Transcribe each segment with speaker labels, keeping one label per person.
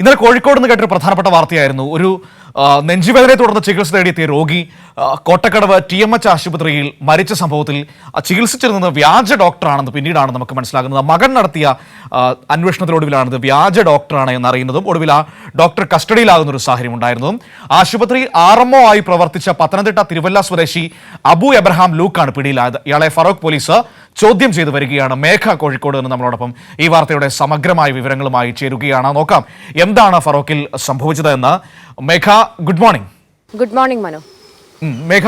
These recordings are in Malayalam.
Speaker 1: ഇന്നലെ കോഴിക്കോട് നിന്ന് കേട്ടൊരു പ്രധാനപ്പെട്ട വാർത്തയായിരുന്നു. ഒരു നെഞ്ചുവേദനയെ തുടർന്ന് ചികിത്സ തേടിയെത്തിയ രോഗി കോട്ടക്കടവ് ടി എം എച്ച് ആശുപത്രിയിൽ മരിച്ച സംഭവത്തിൽ ചികിത്സിച്ചിരുന്നത് വ്യാജ ഡോക്ടറാണെന്ന് പിന്നീടാണ് നമുക്ക് മനസ്സിലാകുന്നത്. മകൻ നടത്തിയ അന്വേഷണത്തിനൊടുവിലാണിത് വ്യാജ ഡോക്ടറാണ് എന്നറിയുന്നതും ഒടുവിൽ ആ ഡോക്ടർ കസ്റ്റഡിയിലാകുന്ന ഒരു സാഹചര്യം ഉണ്ടായിരുന്നതും. ആശുപത്രി ആർ എം ഒ ആയി പ്രവർത്തിച്ച പത്തനംതിട്ട തിരുവല്ല സ്വദേശി അബു എബ്രഹാം ലൂക്കാണ് പിടിയിലായത്. ഇയാളെ ഫറോക്ക് പോലീസ് ചോദ്യം ചെയ്തു വരികയാണ് മേഘ കോഴിക്കോട് നിന്ന് നമ്മളോടൊപ്പം ഈ വാർത്തയുടെ സമഗ്രമായ വിവരങ്ങളുമായി ചേരുകയാണ്. നോക്കാം എന്താണ് ഫറോക്കിൽ സംഭവിച്ചതെന്ന് Megha good morning
Speaker 2: good morning Manu.
Speaker 1: Megha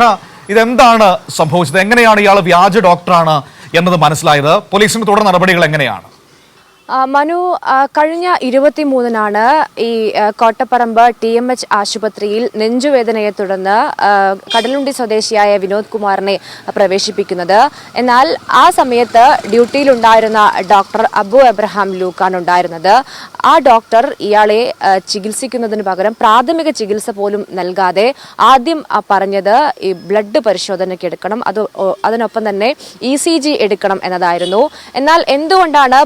Speaker 1: ഇതെന്താണ് സംഭവിച്ചത്? എങ്ങനെയാണ് ഇയാൾ വ്യാജ ഡോക്ടറാണ് എന്നത് മനസ്സിലായത്? പോലീസിന്റെ തുടർ നടപടികൾ എങ്ങനെയാണ്?
Speaker 2: മനു കഴിഞ്ഞ ഇരുപത്തിമൂന്നിനാണ് ഈ കോട്ടപ്പറമ്പ് ടി എം എച്ച് ആശുപത്രിയിൽ നെഞ്ചുവേദനയെ തുടർന്ന് കടലുണ്ടി സ്വദേശിയായ വിനോദ് കുമാറിനെ പ്രവേശിപ്പിക്കുന്നത്. എന്നാൽ ആ സമയത്ത് ഡ്യൂട്ടിയിലുണ്ടായിരുന്ന ഡോക്ടർ അബു എബ്രഹാം ലൂക്കാണ് ഉണ്ടായിരുന്നത്. ആ ഡോക്ടർ ഇയാളെ ചികിത്സിക്കുന്നതിന് പകരം പ്രാഥമിക ചികിത്സ പോലും നൽകാതെ ആദ്യം പറഞ്ഞത് ഈ ബ്ലഡ് പരിശോധനയ്ക്ക് എടുക്കണം അത് അതിനൊപ്പം തന്നെ ഇ സി ജി എടുക്കണം എന്നതായിരുന്നു. എന്നാൽ എന്തുകൊണ്ടാണ്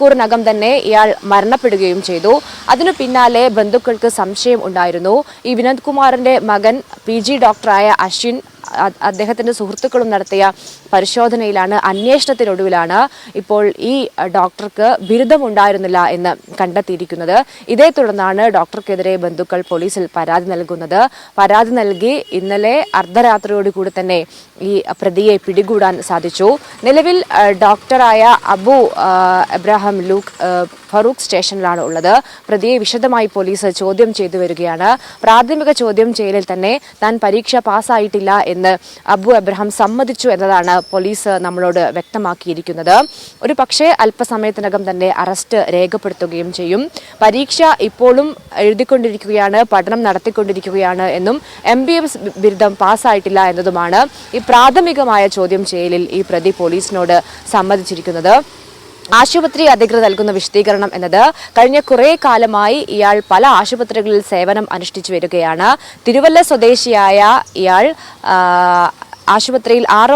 Speaker 2: അരമണിക്കൂറിനകം തന്നെ ഇയാൾ മരണപ്പെടുകയും ചെയ്തു. അതിനു പിന്നാലെ ബന്ധുക്കൾക്ക് സംശയം ഉണ്ടായിരുന്നു. ഈ വിനോദ് കുമാറിന്റെ മകൻ പി ജി ഡോക്ടറായ അശ്വിൻ അ- അദ്ദേഹത്തിന്റെ സുഹൃത്തുക്കളും നടത്തിയ പരിശോധനയിലാണ് അന്വേഷണത്തിനൊടുവിലാണ് ഇപ്പോൾ ഈ ഡോക്ടർക്ക് ബിരുദമുണ്ടായിരുന്നില്ല എന്ന് കണ്ടെത്തിയിരിക്കുന്നത്. ഇതേ തുടർന്നാണ് ഡോക്ടർക്കെതിരെ ബന്ധുക്കൾ പോലീസിൽ പരാതി നൽകുന്നത്. പരാതി നൽകി ഇന്നലെ അർദ്ധരാത്രിയോടുകൂടി തന്നെ ഈ പ്രതിയെ പിടികൂടാൻ സാധിച്ചു. നിലവിൽ ഡോക്ടറായ അബു എബ്രഹാം ലൂക്ക് ഫറൂഖ് സ്റ്റേഷനിലാണ് ഉള്ളത്. പ്രതിയെ വിശദമായി പോലീസ് ചോദ്യം ചെയ്തു വരികയാണ്. പ്രാഥമിക ചോദ്യം ചെയ്യലിൽ തന്നെ താൻ പരീക്ഷ പാസ്സായിട്ടില്ല എന്ന് അബു എബ്രഹാം സമ്മതിച്ചു എന്നതാണ് പോലീസ് നമ്മളോട് വ്യക്തമാക്കിയിരിക്കുന്നത്. ഒരു പക്ഷേ അല്പസമയത്തിനകം തന്നെ അറസ്റ്റ് രേഖപ്പെടുത്തുകയും ചെയ്യും. പരീക്ഷ ഇപ്പോഴും എഴുതിക്കൊണ്ടിരിക്കുകയാണ് പഠനം നടത്തിക്കൊണ്ടിരിക്കുകയാണ് എന്നും എം ബി എസ് ബിരുദം പാസ്സായിട്ടില്ല എന്നതുമാണ് ഈ പ്രാഥമികമായ ചോദ്യം ചെയ്യലിൽ ഈ പ്രതി പോലീസിനോട് സമ്മതിച്ചിരിക്കുന്നത്. ആശുപത്രി അധികൃതർ നൽകുന്ന വിശദീകരണം എന്നത് കഴിഞ്ഞ കുറേ കാലമായി ഇയാൾ പല ആശുപത്രികളിൽ സേവനം അനുഷ്ഠിച്ചു വരികയാണ്. തിരുവല്ല സ്വദേശിയായ ഇയാൾ ആശുപത്രിയിൽ ആർ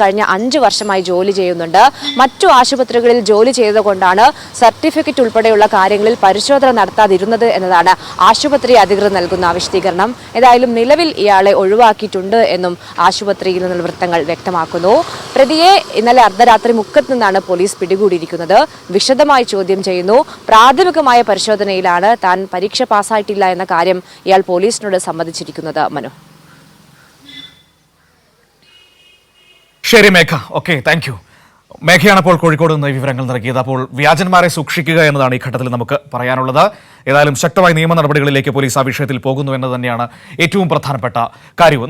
Speaker 2: കഴിഞ്ഞ അഞ്ച് വർഷമായി ജോലി ചെയ്യുന്നുണ്ട്. മറ്റു ആശുപത്രികളിൽ ജോലി ചെയ്തുകൊണ്ടാണ് സർട്ടിഫിക്കറ്റ് ഉൾപ്പെടെയുള്ള കാര്യങ്ങളിൽ പരിശോധന നടത്താതിരുന്നത് എന്നതാണ് ആശുപത്രി അധികൃതർ നൽകുന്ന വിശദീകരണം. ഏതായാലും നിലവിൽ ഇയാളെ ഒഴിവാക്കിയിട്ടുണ്ട് എന്നും ആശുപത്രിയിൽ നിന്നുള്ള വൃത്തങ്ങൾ വ്യക്തമാക്കുന്നു. പ്രതിയെ ഇന്നലെ അർദ്ധരാത്രി മുക്കത്ത് നിന്നാണ് പോലീസ് പിടികൂടിയിരിക്കുന്നത്. വിശദമായി ചോദ്യം ചെയ്യുന്നു. പ്രാഥമികമായ പരിശോധനയിലാണ് താൻ പരീക്ഷ പാസ്സായിട്ടില്ല എന്ന കാര്യം ഇയാൾ പോലീസിനോട് സമ്മതിച്ചിരിക്കുന്നത്. മനു
Speaker 1: ശരി മേഘ. ഓക്കെ താങ്ക് യു മേഘയാണ് അപ്പോൾ കോഴിക്കോട് നിന്ന് വിവരങ്ങൾ നൽകിയത്. അപ്പോൾ വ്യാജന്മാരെ സൂക്ഷിക്കുക എന്നതാണ് ഈ ഘട്ടത്തിൽ നമുക്ക് പറയാനുള്ളത്. ഏതായാലും ശക്തമായ നിയമ നടപടികളിലേക്ക് പോലീസ് ആ വിഷയത്തിൽ പോകുന്നു എന്ന് തന്നെയാണ് ഏറ്റവും പ്രധാനപ്പെട്ട കാര്യം.